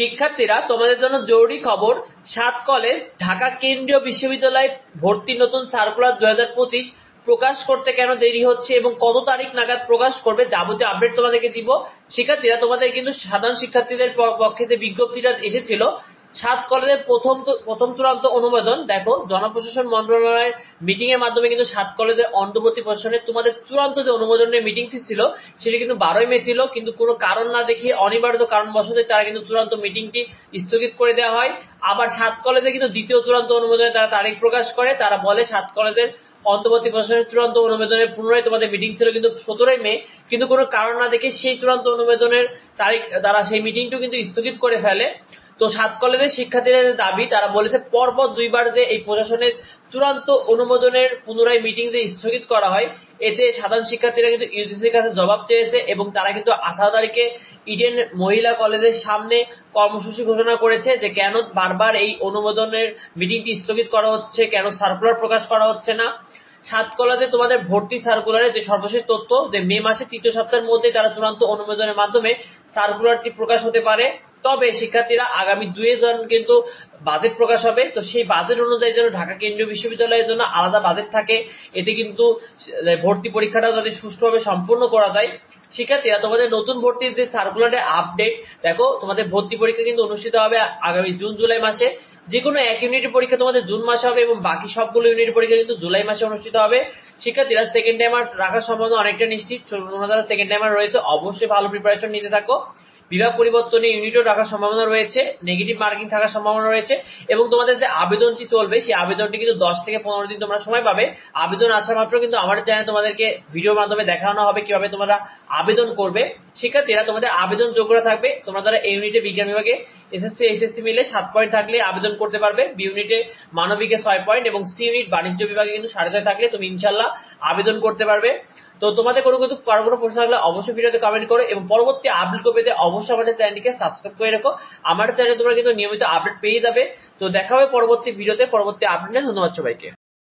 শিক্ষার্থীরা, তোমাদের জন্য জরুরি খবর, সাত কলেজ ঢাকা কেন্দ্রীয় বিশ্ববিদ্যালয়ে ভর্তি নতুন সার্কুলার দু হাজার পঁচিশ প্রকাশ করতে কেন দেরি হচ্ছে এবং কত তারিখ নাগাদ প্রকাশ করবে যাবতীয় আপডেট তোমাদেরকে দিব। শিক্ষার্থীরা, তোমাদের কিন্তু সাধারণ শিক্ষার্থীদের পক্ষে যে বিজ্ঞপ্তিটা এসেছিল সাত কলেজের প্রথম প্রথম চূড়ান্ত অনুমোদন। দেখো, জনপ্রশাসন মন্ত্রণালয়ের মিটিং এর মাধ্যমে কিন্তু সাত কলেজের অন্তর্বর্তী প্রশাসনের তোমাদের চূড়ান্ত যে অনুমোদনের মিটিং ছিল, সেটি কিন্তু বারোই মে ছিল। কিন্তু কোনো কারণ না দেখিয়ে অনিবার্য কারণ কারণবশত তারা কিন্তু চূড়ান্ত মিটিংটি স্থগিত করে দেওয়া হয়। আবার সাত কলেজে কিন্তু দ্বিতীয় চূড়ান্ত অনুমোদনে তারা তারিখ প্রকাশ করে। তারা বলে সাত কলেজের অন্তর্বর্তী প্রশাসনের চূড়ান্ত অনুমোদনের পুনরায় তোমাদের মিটিং ছিল কিন্তু সতেরোই মে। কিন্তু কোনো কারণ না দেখে সেই চূড়ান্ত অনুমোদনের তারিখ, তারা সেই মিটিংটিও কিন্তু স্থগিত করে ফেলে। তো সাত কলেজের শিক্ষার্থীদের দাবি, তারা বলেছে পরপর দুইবার যে এই প্রশাসনের চূড়ান্ত অনুমোদনের পুনরায় মিটিং যে স্থগিত করা হয়, এতে সাধারণ শিক্ষার্থীরা কিন্তু ইউজিসির কাছে জবাব চেয়েছে এবং তারা কিন্তু আঠারো তারিখে ইডেন মহিলা কলেজের সামনে কর্মসূচি ঘোষণা করেছে যে কেন বারবার এই অনুমোদনের মিটিংটি স্থগিত করা হচ্ছে, কেন সার্কুলার প্রকাশ করা হচ্ছে না। সাত কলেজে তোমাদের ভর্তি সার্কুলারে যে সর্বশেষ তথ্য, যে মে মাসের তৃতীয় সপ্তাহের মধ্যে তারা চূড়ান্ত অনুমোদনের মাধ্যমে সার্কুলারটি প্রকাশ হতে পারে। তবে শিক্ষার্থীরা আগামী দুয়ে জন কিন্তু বাজেট প্রকাশ হবে। তো সেই বাজেট অনুযায়ী যেন ঢাকা কেন্দ্রীয় বিশ্ববিদ্যালয়ের জন্য আলাদা বাজেট থাকে, এতে কিন্তু ভর্তি পরীক্ষাটা যাতে সুষ্ঠুভাবে সম্পূর্ণ করা যায়। শিক্ষার্থীরা, তোমাদের নতুন ভর্তির যে সার্কুলারের আপডেট দেখো, তোমাদের ভর্তি পরীক্ষা কিন্তু অনুষ্ঠিত হবে আগামী জুন, জুলাই মাসে। যে কোনো এক ইউনিটের পরীক্ষা তোমাদের জুন মাসে হবে এবং বাকি সবগুলো ইউনিটের পরীক্ষা কিন্তু জুলাই মাসে অনুষ্ঠিত হবে। শিক্ষার্থীরা সেকেন্ড টাইমার রাখার সম্ভাবনা অনেকটা নিশ্চিত। তোমরা যারা সেকেন্ড টাইমার রয়েছে। অবশ্যই ভালো প্রিপারেশন নিতে থাকো। বিভাগ পরিবর্তনে ইউনিটও রাখার সম্ভাবনা রয়েছে নেগেটিভ মার্কিং থাকার সম্ভাবনা রয়েছে, এবং তোমাদের যে আবেদনটি চলবে, সেই আবেদনটি কিন্তু দশ থেকে পনেরো দিন তোমরা সময় পাবে। আবেদন আসা মাত্র কিন্তু আমাদের চ্যানেলে তোমাদেরকে ভিডিওর মাধ্যমে দেখানো হবে কীভাবে তোমরা আবেদন করবে। শিক্ষার্থীরা, তোমাদের আবেদন যোগ্যতা থাকবে। তোমরা যারা এই ইউনিটে বিজ্ঞান বিভাগে এসএসসি এসএসসি মিলে সাত পয়েন্ট থাকলে আবেদন করতে পারবে। বি ইউনিটে মানবিকে ছয় পয়েন্ট এবং সি ইউনিট বাণিজ্য বিভাগে কিন্তু সাড়ে ছয় থাকলে তুমি ইনশাল্লাহ আবেদন করতে পারবে। তো তোমাদের কোনো কিছু কারও কোনো প্রশ্ন থাকলে অবশ্যই ভিডিওতে কমেন্ট করো এবং পরবর্তী আপডেট পেতে অবশ্যই আমাদের চ্যানেলটিকে সাবস্ক্রাইব করে রাখো। আমার চ্যানেলে তোমরা কিন্তু নিয়মিত আপডেট পেয়ে যাবে। তো দেখা হবে পরবর্তী ভিডিওতে। পরবর্তী আপডেটে ধন্যবাদ সবাইকে।